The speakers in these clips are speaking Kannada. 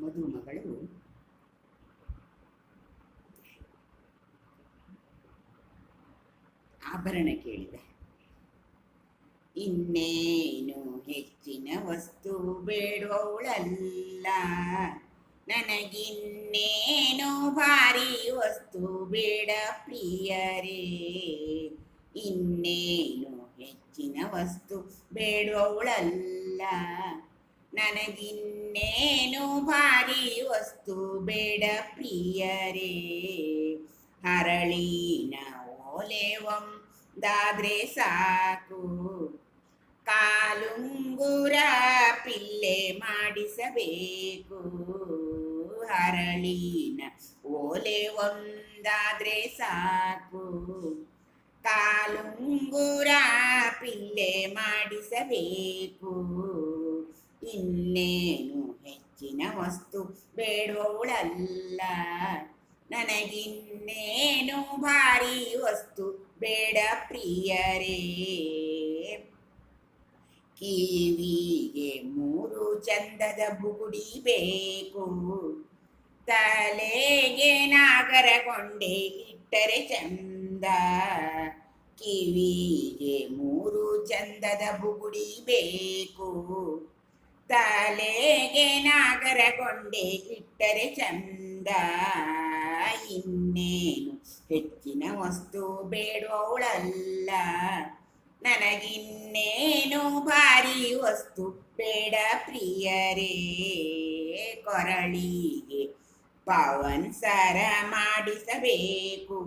ಮದುಮಗಳು ಆಭರಣ ಕೇಳಿದೆ. ಇನ್ನೇನು ಹೆಚ್ಚಿನ ವಸ್ತು ಬೇಡವಳಲ್ಲ ನನಗಿನ್ನೇನು ಭಾರಿ ವಸ್ತು ಬೇಡ ಪ್ರಿಯರೇ. ಇನ್ನೇನು ಹೆಚ್ಚಿನ ವಸ್ತು ಬೇಡುವವಳಲ್ಲ. ನನಗಿನ್ನೇನು ಭಾರಿ ವಸ್ತು ಬೇಡ ಪ್ರಿಯರೇ. ಹರಳಿನ ಓಲೆ ಒಂದಾದ್ರೆ ಸಾಕು. ಕಾಲುಂಗುರ ಪಿಲ್ಲೆ ಮಾಡಿಸಬೇಕು. ಹರಳಿನ ಓಲೆ ಒಂದಾದ್ರೆ ಸಾಕು. ಕಾಲುಂಗುರ ಪಿಲ್ಲೆ ಮಾಡಿಸಬೇಕು. ಇನ್ನೇನು ಹೆಚ್ಚಿನ ವಸ್ತು ಬೇಡವಳಲ್ಲ ನನಗಿನ್ನೇನು ಭಾರಿ ವಸ್ತು ಬೇಡ ಪ್ರಿಯರೇ. ಕಿವಿಗೆ ಮೂರು ಚಂದದ ಬುಗುಡಿ ಬೇಕು. ತಲೆಗೆ ನಾಗರ ಕೊಂಡೆ ಇಟ್ಟರೆ ಚಂದ ಕಿವಿಗೆ ಮೂರು ಚಂದದ ಬುಗುಡಿ ಬೇಕು. ತಲೆಗೆ ನಾಗರ ಕೊಂಡೆ ಇಟ್ಟರೆ ಚಂದ. ಇನ್ನೇನು ಹೆಚ್ಚಿನ ವಸ್ತು ಬೇಡವಳಲ್ಲ. ನನಗಿನ್ನೇನು ಭಾರಿ ವಸ್ತು ಬೇಡ ಪ್ರಿಯರೇ. ಕೊರಳಿಗೆ ಪವನ್ ಸರ ಮಾಡಿಸಬೇಕು.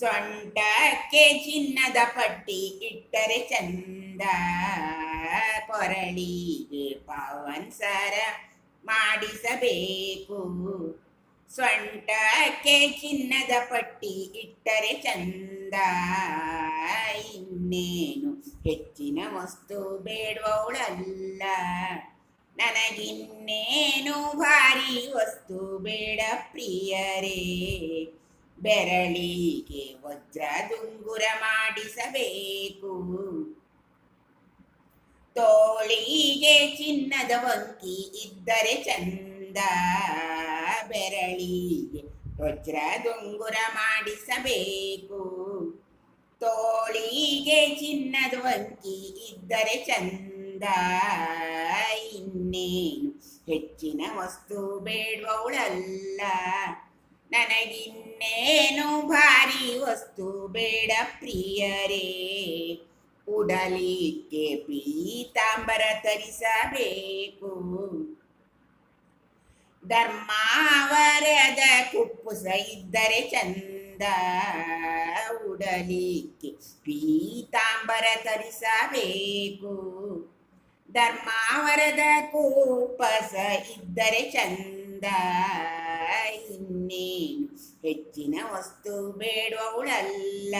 ಸೊಂಟಕ್ಕೆ ಚಿನ್ನದ ಪಟ್ಟಿ ಇಟ್ಟರೆ ಚಂದ. ಕೊರಳಿಗೆ ಪವನ್ ಸರ ಮಾಡಿಸಬೇಕು. ಸೊಂಟಕ್ಕೆ ಚಿನ್ನದ ಪಟ್ಟಿ ಇಟ್ಟರೆ ಚಂದ. ಇನ್ನೇನು ಹೆಚ್ಚಿನ ವಸ್ತು ಬೇಡವಳಲ್ಲ ನನಗಿನ್ನೇನು ಭಾರಿ ವಸ್ತು ಬೇಡ ಪ್ರಿಯರೇ. ಬೆರಳಿಗೆ ವಜ್ರ ದುಂಗುರ ಮಾಡಿಸಬೇಕು. ತೋಳಿಗೆ ಚಿನ್ನದ ವಂಕಿ ಇದ್ದರೆ ಚಂದ. ಬೆರಳಿಗೆ ವಜ್ರ ದುಂಗುರ ಮಾಡಿಸಬೇಕು. ತೋಳಿಗೆ ಚಿನ್ನದ ವಂಕಿ ಇದ್ದರೆ ಚಂದ. ಇನ್ನೇನು ಹೆಚ್ಚಿನ ವಸ್ತು ಬೇಡವಳಲ್ಲ ನನಗಿನ್ನೇನು ಭಾರಿ ವಸ್ತು ಬೇಡ ಪ್ರಿಯರೇ. ಉಡಲಿಕ್ಕೆ ಪೀತಾಂಬರ ತರಿಸಬೇಕು. ಧರ್ಮಾವರದ ಕುಪ್ಪುಸ ಇದ್ದರೆ ಚಂದ. ಉಡಲಿಕ್ಕೆ ಪೀತಾಂಬರ ತರಿಸಬೇಕು. ಧರ್ಮಾವರದ ಕುಪ್ಪಸ ಇದ್ದರೆ ಚಂದ. ಇನ್ನೇನು ಹೆಚ್ಚಿನ ವಸ್ತು ಬೇಡುವವಳಲ್ಲ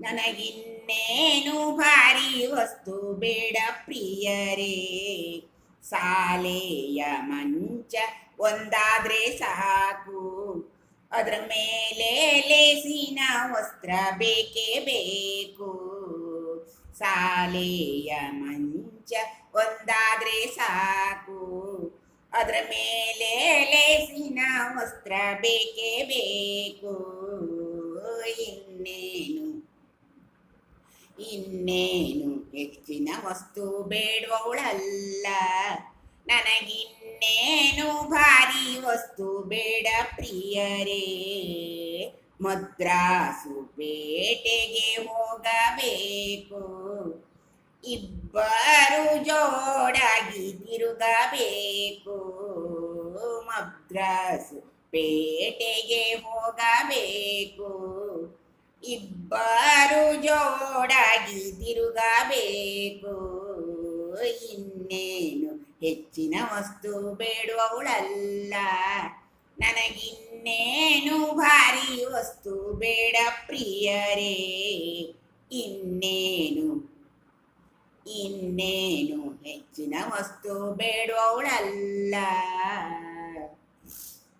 ನನಗಿನ್ನೇನು ಭಾರಿ ವಸ್ತು ಬೇಡ ಪ್ರಿಯರೇ. ಸಾಲೆಯ ಮಂಚ ಒಂದಾದ್ರೆ ಸಾಕು. ಅದರ ಮೇಲೆ ಲೇಸಿನ ವಸ್ತ್ರ ಬೇಕೇ ಬೇಕು. ಸಾಲೆಯ ಮಂಚ ಒಂದಾದ್ರೆ ಸಾಕು. ಅದರ ಮೇಲೆ ಲೇಸಿನ ವಸ್ತ್ರ ಬೇಕೇ ಬೇಕು. ಇನ್ನೇನು? ಇನ್ನೇನು? ಹೆಚ್ಚಿನ ವಸ್ತು ಬೇಡವಳಲ್ಲ. ನನಗಿನ್ನೇನು ಭಾರಿ ವಸ್ತು ಬೇಡ ಪ್ರಿಯರೇ. ಮದ್ರಾಸು ಬೇಟೆಗೆ ಹೋಗಬೇಕು. ಇಬ್ಬರು ಜೋಡಾಗಿ ತಿರುಗಬೇಕು. ಮದ್ರಾಸು ಪೇಟೆಗೆ ಹೋಗಬೇಕು. ಇಬ್ಬರು ಜೋಡಾಗಿ ತಿರುಗಬೇಕು. ಇನ್ನೇನು ಹೆಚ್ಚಿನ ವಸ್ತು ಬೇಡುವವಳಲ್ಲ. ನನಗಿನ್ನೇನು ಭಾರಿ ವಸ್ತು ಬೇಡ ಪ್ರಿಯರೇ. ಇನ್ನೇನು ಇನ್ನೇನು ಹೆಚ್ಚಿನ ವಸ್ತು ಬೇಡುವವಳಲ್ಲ.